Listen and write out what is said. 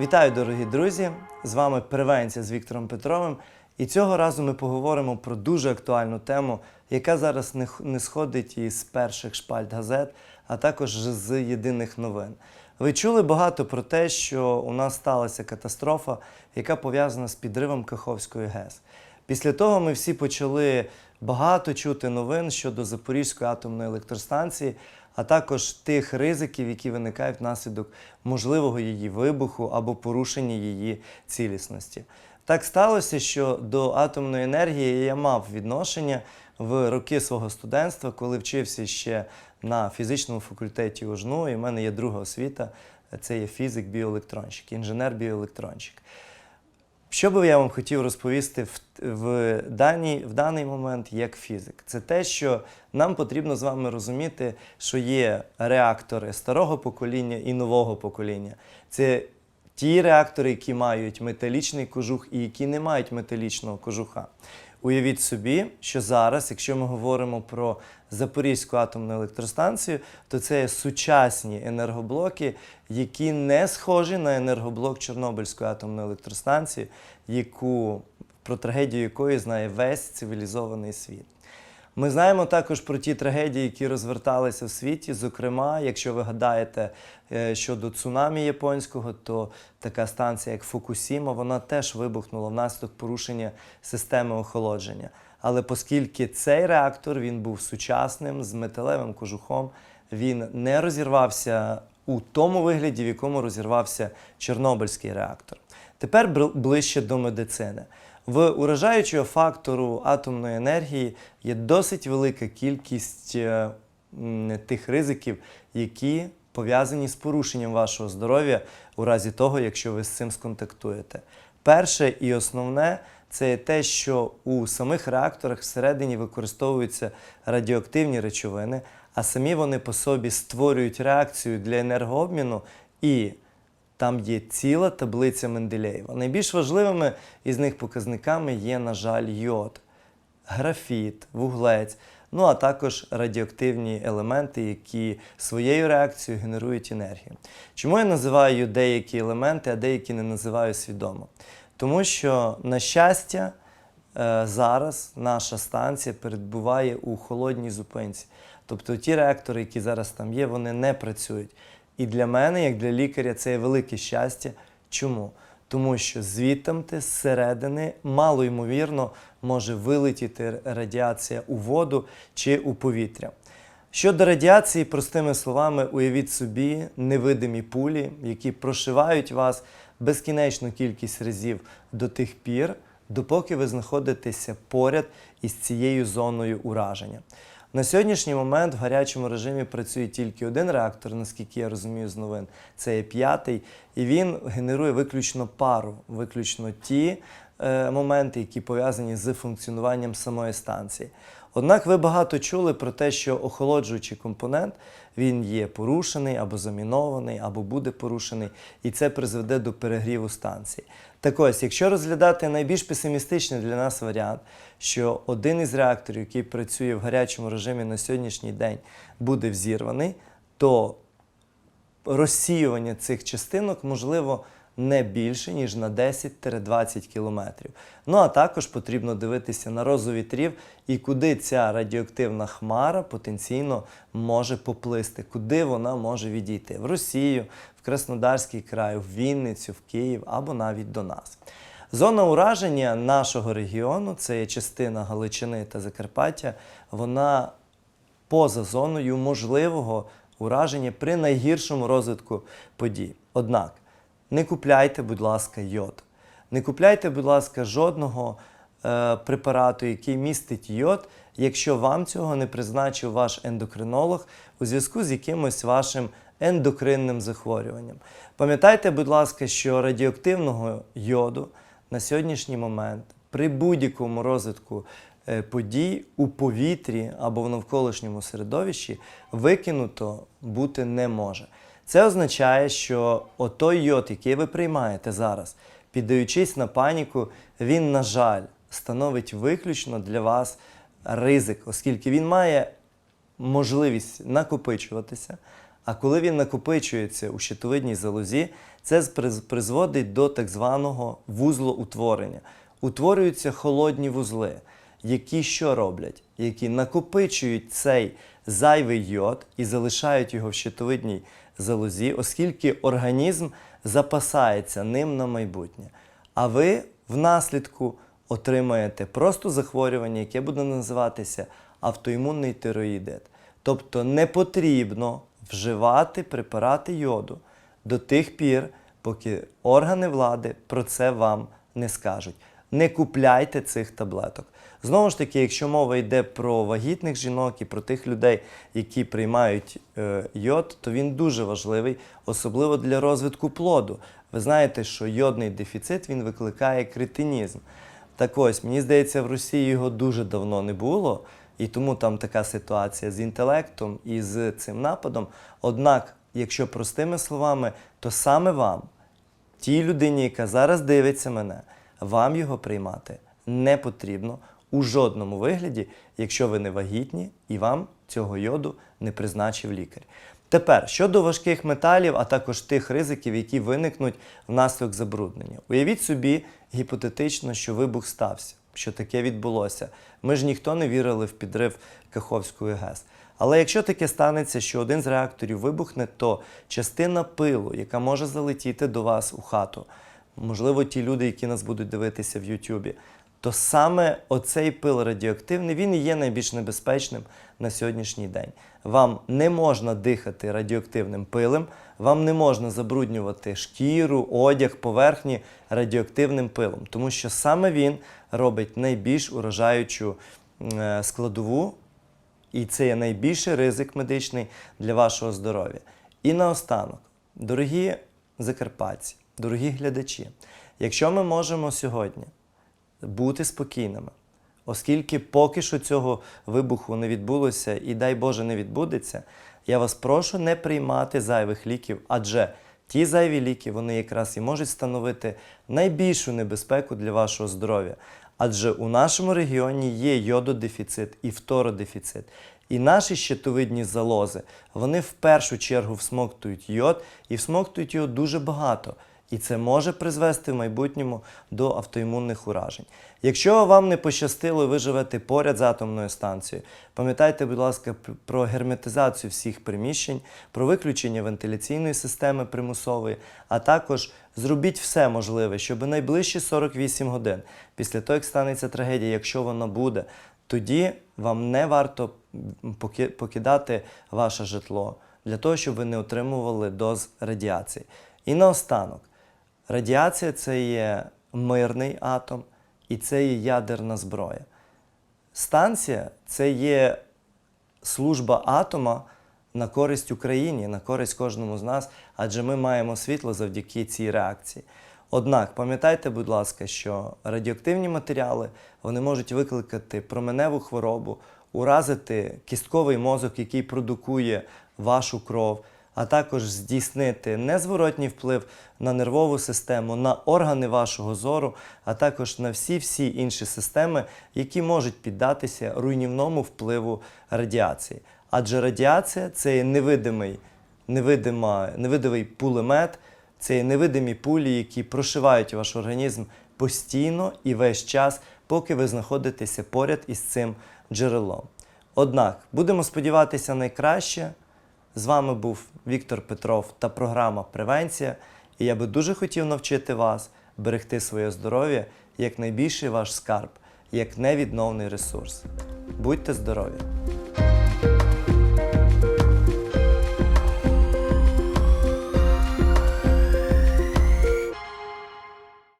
Вітаю, дорогі друзі! З вами Первенця з Віктором Петровим. І цього разу ми поговоримо про дуже актуальну тему, яка зараз не сходить із перших шпальт газет, а також з єдиних новин. Ви чули багато про те, що у нас сталася катастрофа, яка пов'язана з підривом Каховської ГЕС. Після того ми всі почали багато чути новин щодо Запорізької атомної електростанції, а також тих ризиків, які виникають внаслідок можливого її вибуху або порушення її цілісності. Так сталося, що до атомної енергії я мав відношення в роки свого студентства, коли вчився ще на фізичному факультеті УЖНУ, і в мене є друга освіта, це є фізик, біоелектронщик, інженер-біоелектронщик. Що би я вам хотів розповісти в, в, даній, в даний момент як фізик? Це те, що нам потрібно з вами розуміти, що є реактори старого покоління і нового покоління. Це ті реактори, які мають металічний кожух і які не мають металічного кожуха. Уявіть собі, що зараз, якщо ми говоримо про Запорізьку атомну електростанцію, то це є сучасні енергоблоки, які не схожі на енергоблок Чорнобильської атомної електростанції, яку про трагедію якої знає весь цивілізований світ. Ми знаємо також про ті трагедії, які розверталися в світі. Зокрема, якщо ви гадаєте е, щодо цунамі японського, то така станція, як Фукусіма, вона теж вибухнула внаслідок порушення системи охолодження. Але оскільки цей реактор він був сучасним з металевим кожухом, він не розірвався у тому вигляді, в якому розірвався Чорнобильський реактор. Тепер ближче до медицини. В уражаючого фактору атомної енергії є досить велика кількість е, тих ризиків, які пов'язані з порушенням вашого здоров'я у разі того, якщо ви з цим сконтактуєте. Перше і основне це є те, що у самих реакторах всередині використовуються радіоактивні речовини, а самі вони по собі створюють реакцію для енергообміну і там є ціла таблиця Менделєєва. Найбільш важливими із них показниками є, на жаль, йод, графіт, вуглець, ну а також радіоактивні елементи, які своєю реакцією генерують енергію. Чому я називаю деякі елементи, а деякі не називаю свідомо? Тому що, на щастя, е, зараз наша станція перебуває у холодній зупинці. Тобто ті реактори, які зараз там є, вони не працюють. І для мене, як для лікаря, це є велике щастя. Чому? Тому що звідтамти, зсередини, мало ймовірно, може вилетіти радіація у воду чи у повітря. Щодо радіації, простими словами, уявіть собі невидимі пулі, які прошивають вас безкінечну кількість разів до тих пір, допоки ви знаходитеся поряд із цією зоною ураження. На сьогоднішній момент в гарячому режимі працює тільки один реактор, наскільки я розумію з новин. Це є п'ятий, і він генерує виключно пару, виключно ті е, моменти, які пов'язані з функціонуванням самої станції. Однак ви багато чули про те, що охолоджуючий компонент він є порушений або замінований, або буде порушений, і це призведе до перегріву станції. Так ось, якщо розглядати найбільш песимістичний для нас варіант, що один із реакторів, який працює в гарячому режимі на сьогоднішній день, буде взірваний, то розсіювання цих частинок можливо не більше, ніж на 10-20 кілометрів. Ну а також потрібно дивитися на розу вітрів і куди ця радіоактивна хмара потенційно може поплисти, куди вона може відійти в Росію, в Краснодарський край, в Вінницю, в Київ або навіть до нас. Зона ураження нашого регіону, це є частина Галичини та Закарпаття, вона поза зоною можливого ураження при найгіршому розвитку подій. Однак не купляйте, будь ласка, йод. Не купляйте, будь ласка, жодного е, препарату, який містить йод, якщо вам цього не призначив ваш ендокринолог у зв'язку з якимось вашим ендокринним захворюванням. Пам'ятайте, будь ласка, що радіоактивного йоду на сьогоднішній момент при будь-якому розвитку е, подій у повітрі або в навколишньому середовищі викинуто бути не може. Це означає, що отой йод, який ви приймаєте зараз, піддаючись на паніку, він, на жаль, становить виключно для вас ризик, оскільки він має можливість накопичуватися, А коли він накопичується у щитовидній залозі, це призводить до так званого вузлоутворення. Утворюються холодні вузли, які що роблять? Які накопичують цей зайвий йод і залишають його в щитовидній залозі, оскільки організм запасається ним на майбутнє. А ви внаслідку отримаєте просто захворювання, яке буде називатися автоімунний тироїдит. Тобто не потрібно вживати препарати йоду до тих пір, поки органи влади про це вам не скажуть. Не купляйте цих таблеток. Знову ж таки, якщо мова йде про вагітних жінок і про тих людей, які приймають е, йод, то він дуже важливий, особливо для розвитку плоду. Ви знаєте, що йодний дефіцит він викликає кретинізм. Так ось, мені здається, в Росії його дуже давно не було, і тому там така ситуація з інтелектом і з цим нападом. Однак, якщо простими словами, то саме вам, тій людині, яка зараз дивиться мене, вам його приймати не потрібно у жодному вигляді, якщо ви не вагітні і вам цього йоду не призначив лікар. Тепер щодо важких металів, а також тих ризиків, які виникнуть внаслідок забруднення. Уявіть собі гіпотетично, що вибух стався, що таке відбулося. Ми ж ніхто не вірили в підрив Каховської ГЕС. Але якщо таке станеться, що один з реакторів вибухне, то частина пилу, яка може залетіти до вас у хату, можливо, ті люди, які нас будуть дивитися в Ютубі, то саме оцей пил радіоактивний він і є найбільш небезпечним на сьогоднішній день. Вам не можна дихати радіоактивним пилем, вам не можна забруднювати шкіру, одяг, поверхні радіоактивним пилом, тому що саме він робить найбільш уражаючу е, складову і це є найбільший ризик медичний для вашого здоров'я. І наостанок, дорогі закарпатці, дорогі глядачі, якщо ми можемо сьогодні бути спокійними, оскільки поки що цього вибуху не відбулося і дай Боже не відбудеться, я вас прошу не приймати зайвих ліків, адже ті зайві ліки вони якраз і можуть становити найбільшу небезпеку для вашого здоров'я. Адже у нашому регіоні є йододефіцит і фтородефіцит. І наші щитовидні залози, вони в першу чергу всмоктують йод і всмоктують його дуже багато. І це може призвести в майбутньому до автоімунних уражень. Якщо вам не пощастило, і поряд з атомною станцією, пам'ятайте, будь ласка, про герметизацію всіх приміщень, про виключення вентиляційної системи примусової, а також зробіть все можливе, щоб найближчі 48 годин після того, як станеться трагедія, якщо вона буде, тоді вам не варто покидати ваше житло для того, щоб ви не отримували доз радіації. І наостанок, радіація це є мирний атом і це є ядерна зброя. Станція це є служба атома на користь Україні, на користь кожному з нас, адже ми маємо світло завдяки цій реакції. Однак пам'ятайте, будь ласка, що радіоактивні матеріали вони можуть викликати променеву хворобу, уразити кістковий мозок, який продукує вашу кров, а також здійснити незворотній вплив на нервову систему, на органи вашого зору, а також на всі-всі інші системи, які можуть піддатися руйнівному впливу радіації. Адже радіація це невидимий, невидима, невидимий пулемет, це невидимі пулі, які прошивають ваш організм постійно і весь час, поки ви знаходитеся поряд із цим джерелом. Однак будемо сподіватися найкраще. З вами був Віктор Петров та програма Превенція. І я би дуже хотів навчити вас берегти своє здоров'я як найбільший ваш скарб, як невідновний ресурс. Будьте здорові!